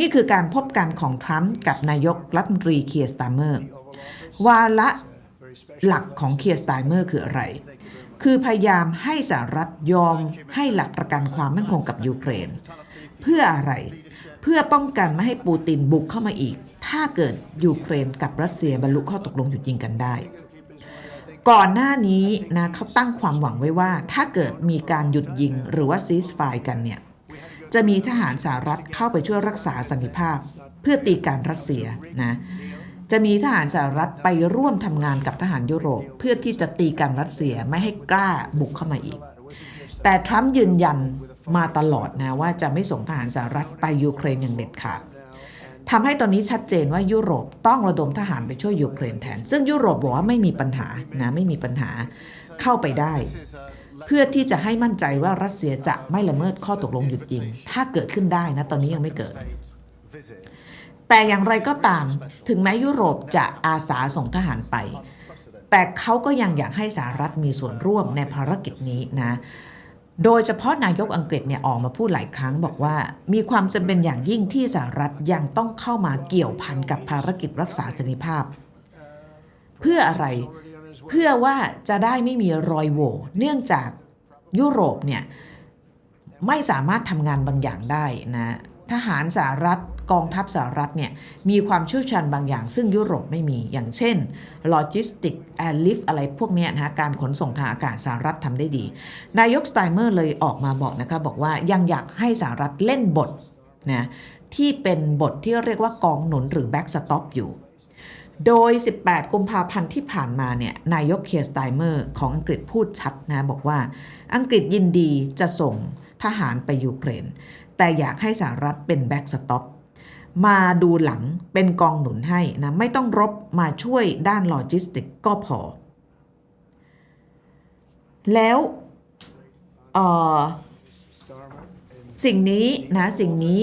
นี่คือการพบกันของทรัมป์กับนายกรัฐมนตรีเคียร์สตาร์เมอร์วาระหลักของเคียร์สไตเมอร์คืออะไร คือพยายามให้สหรัฐยอมให้หลักประกันความมั่นคงกับยูเครน เพื่ออะไร เพื่อป้องกันไม่ให้ปูตินบุกเข้ามาอีก ถ้าเกิดยูเครนกับรัสเซียบรรลุข้อตกลงหยุดยิงกันได้ ก่อนหน้านี้นะเขาตั้งความหวังไว้ว่า ถ้าเกิดมีการหยุดยิงหรือว่าซีสไฟกันเนี่ย จะมีทหารสหรัฐเข้าไปช่วยรักษาสันติภาพ เพื่อตีการรัสเซียนะจะมีทหารสหรัฐไปร่วมทำงานกับทหารยุโรป เพื่อที่จะตีกันรัสเซียไม่ให้กล้าบุกเข้ามาอีก แต่ทรัมป์ยืนยันมาตลอดนะว่าจะไม่ส่งทหารสหรัฐไปยูเครนอย่างเด็ดขาดทำให้ตอนนี้ชัดเจนว่ายุโรปต้องระดมทหารไปช่วยยูเครนแทน ซึ่งยุโรปบอกว่าไม่มีปัญหานะไม่มีปัญหาเข้าไปได้ เพื่อที่จะให้มั่นใจว่ารัสเซียจะไม่ละเมิดข้อตกลงหยุดยิง ถ้าเกิดขึ้นได้นะ ตอนนี้ยังไม่เกิด แต่อย่างไรก็ตาม ถึงแม้ยุโรปจะอาสาส่งทหารไป แต่เขาก็ยังอยากให้สหรัฐมีส่วนร่วมในภารกิจนี้นะโดยเฉพาะนายกอังกฤษเนี่ยออกมาพูดหลายครั้งบอกว่า มีความจำเป็นอย่างยิ่งที่สหรัฐยังต้องเข้ามาเกี่ยวพันกับภารกิจรักษาสันติภาพ เพื่ออะไร เพื่อว่าจะได้ไม่มีรอยโหว่เนื่องจากยุโรปเนี่ยไม่สามารถทำงานบางอย่างได้นะทหารสหรัฐกองทัพสหรัฐเนี่ยมีความเชี่ยวชาญบางอย่าง ซึ่งยุโรปไม่มีอย่างเช่นโลจิสติกแอร์ลิฟอะไรพวกเนี้ยนะการขนส่งทางอากาศสหรัฐทำได้ดี นายกสไตเมอร์เลยออกมาบอกนะคะบอกว่ายังอยากให้สหรัฐเล่นบทนะที่เป็นบทที่เรียกว่ากองหนุนหรือแบ็กสต็อปอยู่ โดย 18 กุมภาพันธ์ที่ผ่านมาเนี่ยนายกเคียร์สไตเมอร์ของอังกฤษพูดชัดนะบอกว่าอังกฤษยินดีจะส่งทหารไปยูเครน แต่อยากให้สหรัฐเป็นแบ็กสต็อปมาดูหลังเป็นกองหนุนให้นะไม่ต้องรบมาช่วยด้านโลจิสติกก็พอ แล้วสิ่งนี้นะสิ่งนี้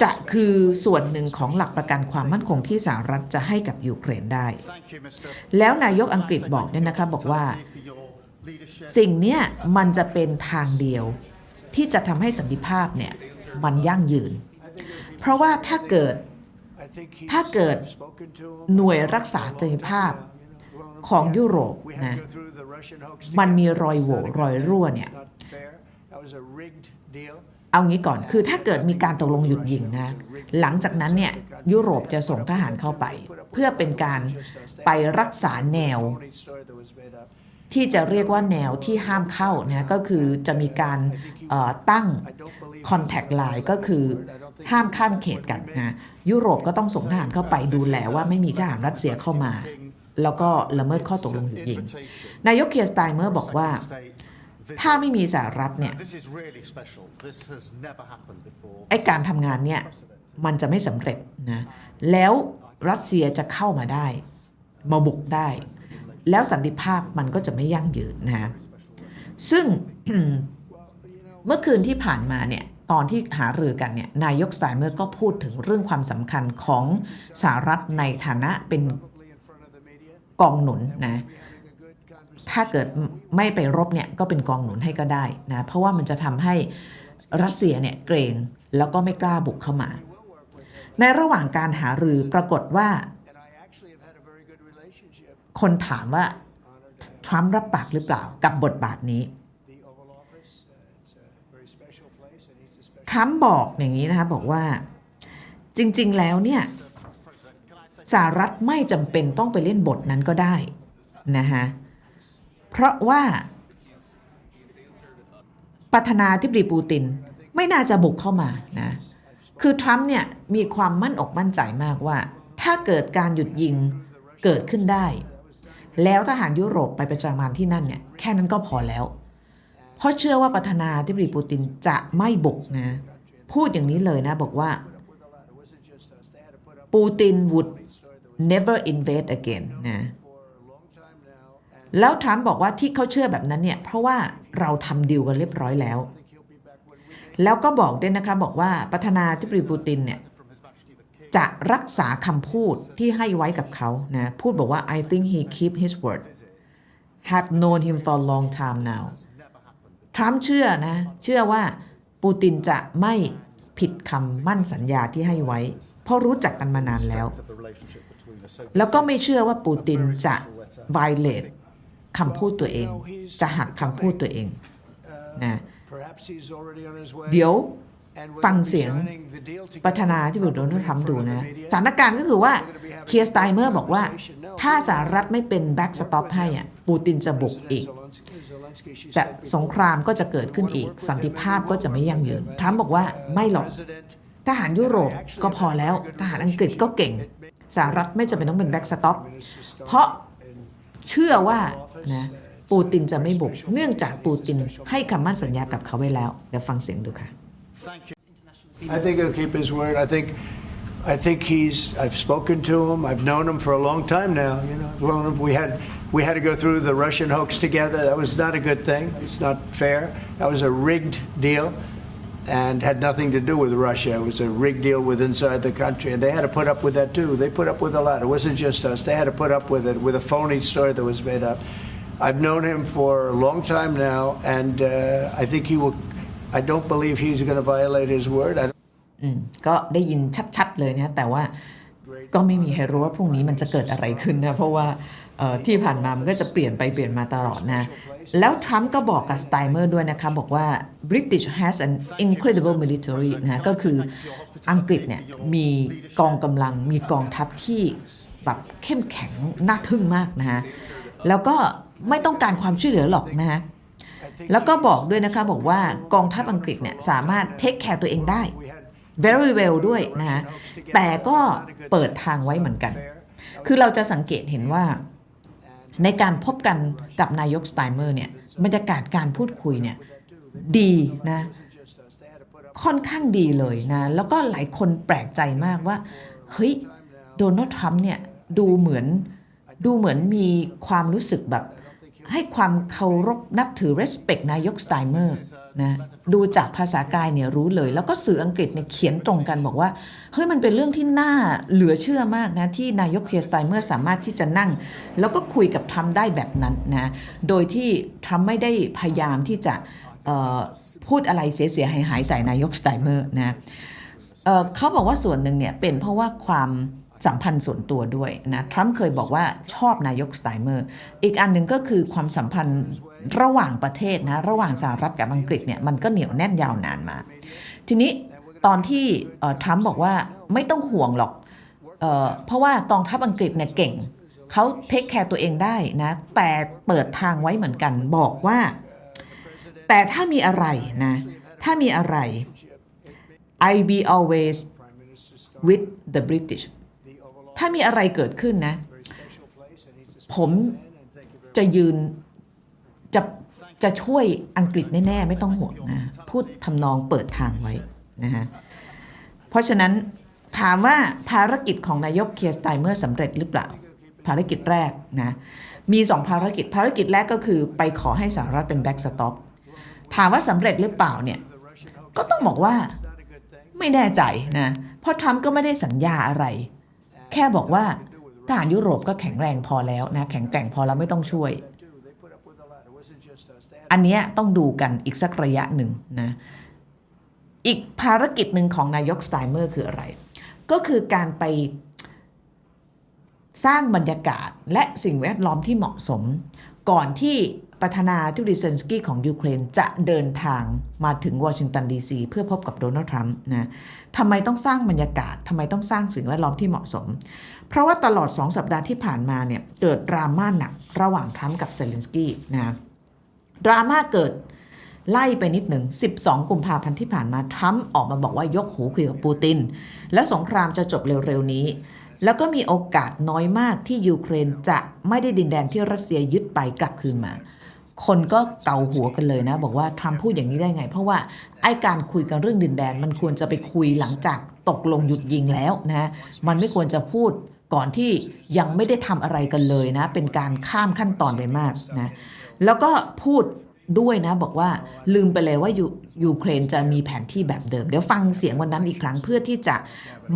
จะคือส่วนหนึ่งของหลักประกันความมั่นคงที่สหรัฐจะให้กับยูเครนได้ แล้วนายกอังกฤษบอกเนี่ยนะคะบอกว่า สิ่งเนี้ยมันจะเป็นทางเดียว ที่จะทำให้สันติภาพเนี่ยมันยั่งยืน เพราะว่าถ้าเกิดถ้าเกิดหน่วยรักษาสันติภาพของยุโรปนะมันมีรอยโหว่รอยรั่วเนี่ย เอางี้ก่อนคือถ้าเกิดมีการตกลงหยุดยิงนะ หลังจากนั้นเนี่ยยุโรปจะส่งทหารเข้าไป เพื่อเป็นการไปรักษาแนว ที่จะเรียกว่าแนวที่ห้ามเข้านะก็คือจะมีการตั้ง contact line ก็คือห้ามข้ามเขตกันนะยุโรปก็ต้องส่งทหารเข้าไปดูแลว่าไม่มีทหารรัสเซียเข้ามา แล้วก็ละเมิดข้อตกลงหยุดยิง นายกเคียร์สไตเมอร์บอกว่า ถ้าไม่มีสหรัฐเนี่ยไอการทำงานเนี่ยมันจะไม่สำเร็จนะแล้วรัสเซียจะเข้ามาได้ มาบุกได้ แล้วสันติภาพมันก็จะไม่ยั่งยืนนะซึ่งเมื่อคืนที่ผ่านมาเนี่ยตอนที่หารือกันเนี่ยนายกสไตเมอร์ก็พูดถึงเรื่องความสำคัญของสหรัฐในฐานะเป็นกองหนุนนะ ถ้าเกิดไม่ไปรบเนี่ยก็เป็นกองหนุนให้ก็ได้นะเพราะว่ามันจะทำให้รัสเซียเนี่ยเกรงแล้วก็ไม่กล้าบุกเข้ามา ในระหว่างการหารือปรากฏว่า คนถามว่าทรัมป์รับปากหรือเปล่ากับบทบาทนี้ทรัมป์บอกอย่างนี้นะคะบอกว่าจริง ๆ แล้วเนี่ยสหรัฐไม่จำเป็นต้องไปเล่นบทนั้นก็ได้นะคะ เพราะว่าประธานาธิบดีปูตินไม่น่าจะบุกเข้ามานะคือทรัมป์เนี่ยมีความมั่นอกมั่นใจมากว่า ถ้าเกิดการหยุดยิงเกิดขึ้นได้ แล้วทหารยุโรปไปประจำการที่นั่นเนี่ยแค่นั้นก็พอแล้ว เพราะเชื่อว่าประธานาธิบดีปูตินจะไม่บุกนะ พูดอย่างนี้เลยนะบอกว่าปูติน would never invade again นะ แล้วทรัมป์บอกว่าที่เขาเชื่อแบบนั้นเนี่ยเพราะว่าเราทำดีลกันเรียบร้อยแล้ว แล้วก็บอกด้วยนะคะบอกว่าประธานาธิบดีปูตินเนี่ยจะรักษาคำพูดที่ให้ไว้กับเขานะพูดบอกว่า I think he keep his word have known him for a long time now ทรัมป์เชื่อนะ เชื่อว่าปูตินจะไม่ผิดคำมั่นสัญญาที่ให้ไว้ เพราะรู้จักกันมานานแล้ว แล้วก็ไม่เชื่อว่าปูตินจะ violate คำพูดตัวเอง จะหักคำพูดตัวเองนะเดี๋ยวฟังเสียงประธานาธิบดีโดนัลด์ทรัมป์ดูนะสถานการณ์ก็คือว่าเคียร์สไตเมอร์บอกว่า ถ้าสหรัฐไม่เป็นแบ็กสต็อปให้อะปูตินจะบุกอีก จะสงครามก็จะเกิดขึ้นอีก สันติภาพก็จะไม่ยั่งยืนทรัมป์บอกว่าไม่หรอกทหารยุโรปก็พอแล้ว ทหารอังกฤษก็เก่งสหรัฐไม่จำเป็นต้องเป็นแบ็กสต็อปเพราะ เชื่อว่านะปูตินจะไม่บุก เนื่องจากปูตินให้คำมั่นสัญญากับเขาไว้แล้ว เดี๋ยวฟังเสียงดูค่ะ I think he'll keep his word. I think, I think he's. I've spoken to him. I've known him for a long time now. You know, I've known him. We had, we had to go through the Russian hoax together. That was not a good thing. It's not fair. That was a rigged deal, and had nothing to do with Russia. It was a rigged deal with inside the country, and they had to put up with that too. They put up with a lot. It wasn't just us. They had to put up with it with a phony story that was made up. I've known him for a long time now, and uh, I think he will. I don't believe he's going to violate his word. I อืมก็ได้ยินชัดๆเลยนะ แต่ว่าก็ไม่มีใครรู้ว่าพรุ่งนี้มันจะเกิดอะไรขึ้นนะ เพราะว่าเอ่อที่ผ่านมามันก็จะเปลี่ยนไปเปลี่ยนมาตลอดนะ แล้วทรัมป์ก็บอกกับสไตเมอร์ด้วยนะคะบอกว่า British has an incredible military นะก็คืออังกฤษเนี่ยมีกองกำลังมีกองทัพที่แบบเข้มแข็งน่าทึ่งมากนะฮะแล้วก็ไม่ต้องการความช่วยเหลือหรอกนะฮะแล้วก็บอกด้วยนะคะบอกว่ากองทัพอังกฤษเนี่ยสามารถเทคแคร์ตัวเองได้ very well ด้วยนะฮะแต่ก็เปิดทางไว้เหมือนกัน คือเราจะสังเกตเห็นว่า ในการพบกันกับนายกสไตเมอร์เนี่ยบรรยากาศการพูดคุยเนี่ยดีนะค่อนข้างดีเลยนะแล้วก็หลายคนแปลกใจมากว่า เฮ้ยโดนัลด์ทรัมป์เนี่ยดูเหมือนดูเหมือนมีความรู้สึกแบบให้ความเคารพนับถือ respect นายกสไตเมอร์ นะดูจากภาษากายเนี่ยรู้เลย แล้วก็สื่ออังกฤษเนี่ยเขียนตรงกันบอกว่าเฮ้ยมันเป็นเรื่องที่น่าเหลือเชื่อมากนะที่นายกเคียสไตเมอร์สามารถที่จะนั่ง แล้วก็คุยกับทรัมป์ได้แบบนั้นนะโดยที่ทรัมป์ไม่ได้พยายามที่จะพูดอะไรเสียหายหายใส่นายกสไตเมอร์นะเเขาบอกว่าส่วนหนึ่งเนี่ยเป็นเพราะว่าความ สัมพันธ์ส่วนตัวด้วยนะทรัมป์เคยบอกว่าชอบนายกสไตเมอร์ อีกอันหนึ่งก็คือความสัมพันธ์ระหว่างประเทศนะระหว่างสหรัฐกับอังกฤษเนี่ยมันก็เหนียวแน่นยาวนานมา ทีนี้ตอนที่ทรัมป์บอกว่าไม่ต้องห่วงหรอกเออเพราะว่ากองทัพอังกฤษเนี่ยเก่งเขาเทคแคร์ตัวเองได้นะ แต่เปิดทางไว้เหมือนกันบอกว่า แต่ถ้ามีอะไรนะ ถ้ามีอะไร I be always with the British ถ้ามีอะไรเกิดขึ้นนะ ผมจะยืนจะจะช่วยอังกฤษแน่ ๆ ไม่ต้องห่วงนะ พูดทำนองเปิดทางไว้นะฮะ เพราะฉะนั้นถามว่าภารกิจของนายกเคียร์สไตเมอร์สำเร็จหรือเปล่า ภารกิจแรกนะ มีสองภารกิจภารกิจแรกก็คือไปขอให้สหรัฐเป็นแบ็กสต็อปถามว่าสำเร็จหรือเปล่าเนี่ย ก็ต้องบอกว่าไม่แน่ใจนะ เพราะทรัมป์ก็ไม่ได้สัญญาอะไร แค่บอกว่าทหารยุโรปก็แข็งแรงพอแล้วนะแข็งแกร่งพอแล้วไม่ต้องช่วย อันนี้ต้องดูกันอีกสักระยะหนึ่งนะอีกภารกิจหนึ่งของนายกสไตเมอร์คืออะไร ก็คือการไปสร้างบรรยากาศและสิ่งแวดล้อมที่เหมาะสม ก่อนที่ ประธานาธิบดีเซนสกี้ของยูเครนจะเดินทางมาถึงวอชิงตันดีซีเพื่อพบกับโดนัลด์ทรัมป์นะทำไมต้องสร้างบรรยากาศทำไมต้องสร้างสิ่งแวดล้อมที่เหมาะสม เพราะว่าตลอด 2 สัปดาห์ที่ผ่านมาเนี่ยเกิดดราม่าหนักระหว่างทรัมป์กับเซเลนสกี้นะดราม่าเกิดไล่ไปนิดหนึ่ง 12 กุมภาพันธ์ที่ผ่านมาทรัมป์ออกมาบอกว่ายกหูคุยกับปูติน และสงครามจะจบเร็วๆนี้ แล้วก็มีโอกาสน้อยมากที่ยูเครนจะไม่ได้ดินแดนที่รัสเซียยึดไปกลับคืนมา คนก็เกาหัวกันเลยนะ บอกว่าทรัมป์พูดอย่างนี้ได้ไง เพราะว่าไอ้การคุยกันเรื่องดินแดน มันควรจะไปคุยหลังจากตกลงหยุดยิงแล้วนะมันไม่ควรจะพูดก่อนที่ยังไม่ได้ทำอะไรกันเลยนะ เป็นการข้ามขั้นตอนไปมากนะแล้วก็พูดด้วยนะบอกว่าลืมไปเลยว่ายูยูเครนจะมีแผนที่แบบเดิม เดี๋ยวฟังเสียงวันนั้นอีกครั้งเพื่อที่จะ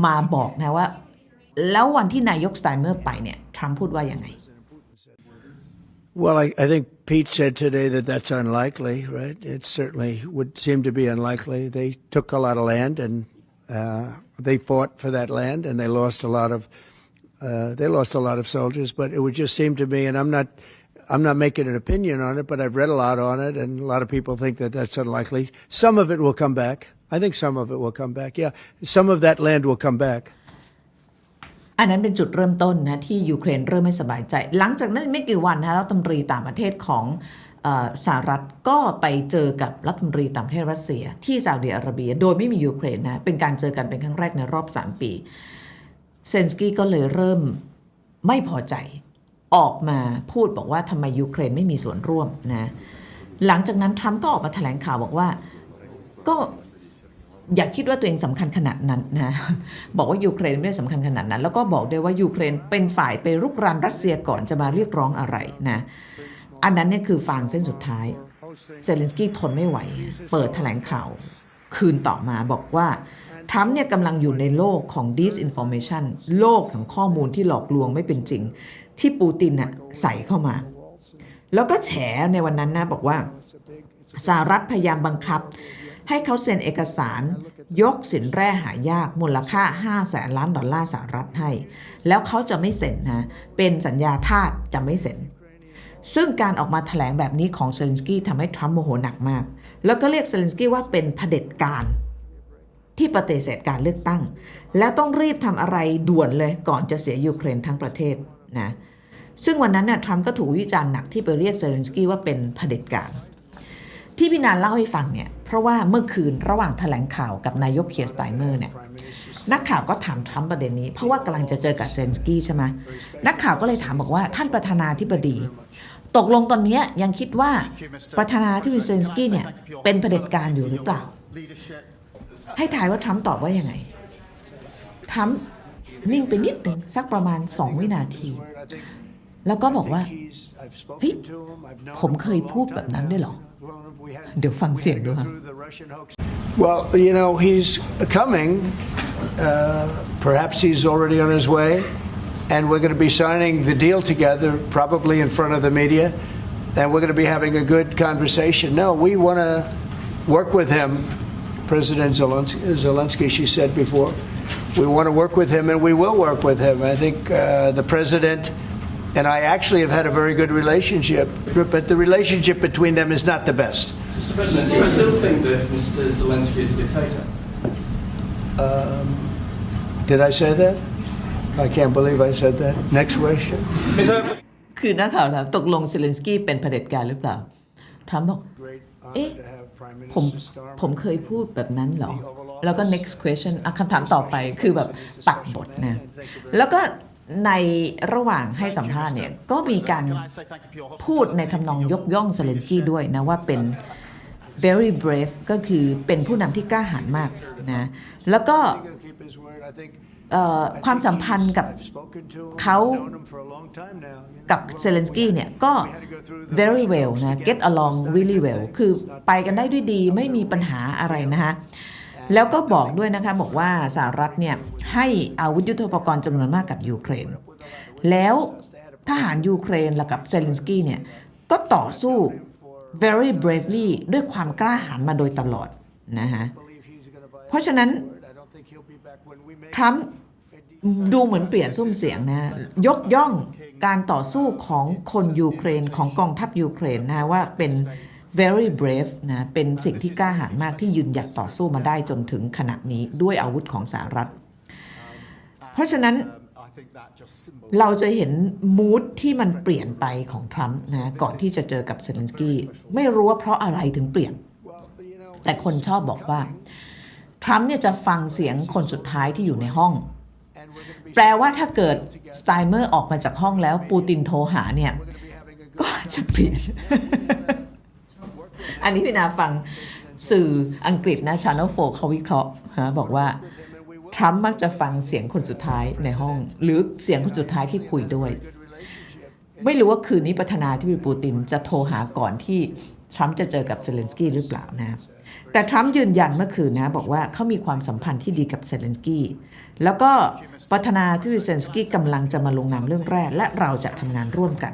มาบอกนะว่า แล้ววันที่นายกสไตเมอร์ไปเนี่ยทรัมป์พูดว่ายังไง Well, I, I think Pete said today that that's unlikely, right? It certainly would seem to be unlikely. They took a lot of land and Uh, they fought for that land and they lost a lot of uh, they lost a lot of soldiers. But it would just seem to me, and I'm not I'm not making an opinion on it, but I've read a lot on it, and a lot of people think that that's unlikely. Some of it will come back. I think some of it will come back. Yeah, some of that land will come back. อันนั้นเป็นจุดเริ่มต้นนะที่ยูเครนเริ่มไม่สบายใจ หลังจากนั้นไม่กี่วันนะรัฐมนตรีต่างประเทศของอสหรัฐก็ไปเจอกับรัฐมนตรีต่างประเทศรัสเซีย ที่ซาอุดิอาระเบีย โดยไม่มียูเครนนะเป็นการเจอกันเป็นครั้งแรกในรอบ 3 ปีเซนสกี้ก็เลยเริ่มไม่พอใจออกมาพูดบอกว่าทำไมยูเครนไม่มีส่วนร่วมนะหลังจากนั้นทรัมป์ก็ออกมาแถลงข่าวบอกว่าก็ อย่าคิดว่าตัวเองสำคัญขนาดนั้นนะบอกว่ายูเครนไม่ได้สำคัญขนาดนั้น แล้วก็บอกด้วยว่ายูเครนเป็นฝ่ายไปรุกรานรัสเซียก่อนจะมาเรียกร้องอะไรนะอันนั้นเนี่ยคือฟางเส้นสุดท้ายเซเลนสกี้ทนไม่ไหว เปิดแถลงข่าว คืนต่อมาบอกว่าทรัมป์เนี่ยกำลังอยู่ในโลกของ disinformation โลกของข้อมูลที่หลอกลวงไม่เป็นจริง ที่ปูตินน่ะใส่เข้ามา แล้วก็แฉในวันนั้นนะบอกว่าสหรัฐพยายามบังคับ ให้เขาเซ็นเอกสาร ยกสินแร่หายากมูลค่า 5 แสนล้านดอลลาร์สหรัฐให้ แล้วเขาจะไม่เซ็นนะเป็นสัญญาทาสจะไม่เซ็นซึ่งการออกมาแถลงแบบนี้ของเซเลนสกี้ทำให้ทรัมป์โมโหหนักมาก แล้วก็เรียกเซเลนสกี้ว่าเป็นเผด็จการที่ปฏิเสธการเลือกตั้ง แล้วต้องรีบทำอะไรด่วนเลยก่อนจะเสียยูเครนทั้งประเทศนะซึ่งวันนั้นน่ะทรัมป์ก็ถูกวิจารณ์หนักที่ไปเรียกเซเลนสกี้ว่าเป็นเผด็จการ ที่พี่นานเล่าให้ฟังเนี่ย เพราะว่าเมื่อคืนระหว่างแถลงข่าวกับนายกเคียร์สไตเมอร์เนี่ยนักข่าวก็ถามทรัมป์ประเด็นนี้ เพราะว่ากำลังจะเจอกับเซนสกี้ใช่ไหมนักข่าวก็เลยถามบอกว่าท่านประธานาธิบดี ตกลงตอนนี้ยังคิดว่าประธานาธิบดีเซนสกี้เนี่ยเป็นเผด็จการอยู่หรือเปล่า ให้ถ่ายว่าทรัมป์ตอบว่ายังไงทรัมป์นิ่งไปนิดหนึ่งสักประมาณ 2 วินาที แล้วก็บอกว่า เฮ้ย ผมเคยพูดแบบนั้นด้วยเหรอ เดี๋ยวฟังเสียงดูครับ Well, you know, he's coming. Uh, perhaps he's already on his way. And we're going to be signing the deal together, probably in front of the media. And we're going to be having a good conversation. No, we want to work with him, President Zelensky, Zelensky, she said before. We want to work with him, and we will work with him. I think uh, the president and I actually have had a very good relationship, but the relationship between them is not the best. Mr. President, do you still think that Mr. Zelensky is a dictator? Did I say that? I can't believe I said that. Next question. คือนักข่าวถามตกลงเซเลนสกี้เป็นเผด็จการหรือเปล่าทรัมป์บอก Great เอ๊ะ honor to have Prime ผม Minister Starmer. ผมเคยพูดแบบนั้นเหรอ แล้วก็ next question อะคำถามต่อไปคือแบบตัดบทนะ แล้วก็ ในระหว่างให้สัมภาษณ์เนี่ยก็มีการพูดในทำนองยกย่องเซเลนสกี้ด้วยนะว่าเป็น very brave ก็คือเป็นผู้นำที่กล้าหาญมากนะแล้วก็ He'll keep his word. I think เอ่อความสัมพันธ์กับ I've spoken to him. เขา I've known him for a long time now. you know. กับเซเลนสกี้เนี่ยก็ very well นะ get along really well คือไปกันได้ด้วยดีไม่มีปัญหาอะไรนะฮะ แล้วก็บอกด้วยนะคะบอกว่าสหรัฐเนี่ยให้อาวุธยุทโธปกรณ์จำนวนมากกับยูเครน แล้วทหารยูเครนและกับเซเลนสกี้เนี่ยก็ต่อสู้ very bravely ด้วยความกล้าหาญมาโดยตลอดนะฮะ เพราะฉะนั้นทรัมป์ดูเหมือนเปลี่ยนซุ้มเสียงนะ ยกย่องการต่อสู้ของคนยูเครนของกองทัพยูเครนนะว่าเป็น very brave นะเป็นสิ่งที่กล้าหาญมากที่ยืนหยัดต่อสู้มาได้จนถึงขณะนี้ด้วยอาวุธของสหรัฐ เพราะฉะนั้นเราจะเห็นมูดที่มันเปลี่ยนไปของทรัมป์นะก่อนที่จะเจอกับเซเลนสกี้ไม่รู้ว่าเพราะอะไรถึงเปลี่ยน แต่คนชอบบอกว่าทรัมป์เนี่ยจะฟังเสียงคนสุดท้ายที่อยู่ในห้อง แปลว่าถ้าเกิดสไตเมอร์ออกมาจากห้องแล้วปูตินโทรหาเนี่ย ก็อาจจะเปลี่ยน อันนี้พี่นาฟังสื่ออังกฤษนะ Channel 4เขาวิเคราะห์ฮะบอกว่าทรัมป์มักจะฟังเสียงคนสุดท้ายในห้อง หรือเสียงคนสุดท้ายที่คุยด้วย ไม่รู้ว่าคืนนี้ประธานาธิบดีปูตินจะโทรหาก่อนที่ทรัมป์จะเจอกับเซเลนสกี้หรือเปล่านะแต่ทรัมป์ยืนยันเมื่อคืนนะบอกว่าเขามีความสัมพันธ์ที่ดีกับเซเลนสกี้แล้วก็ประธานาธิบดีเซเลนสกี้กำลังจะมาลงนามเรื่องแรกและเราจะทำงานร่วมกัน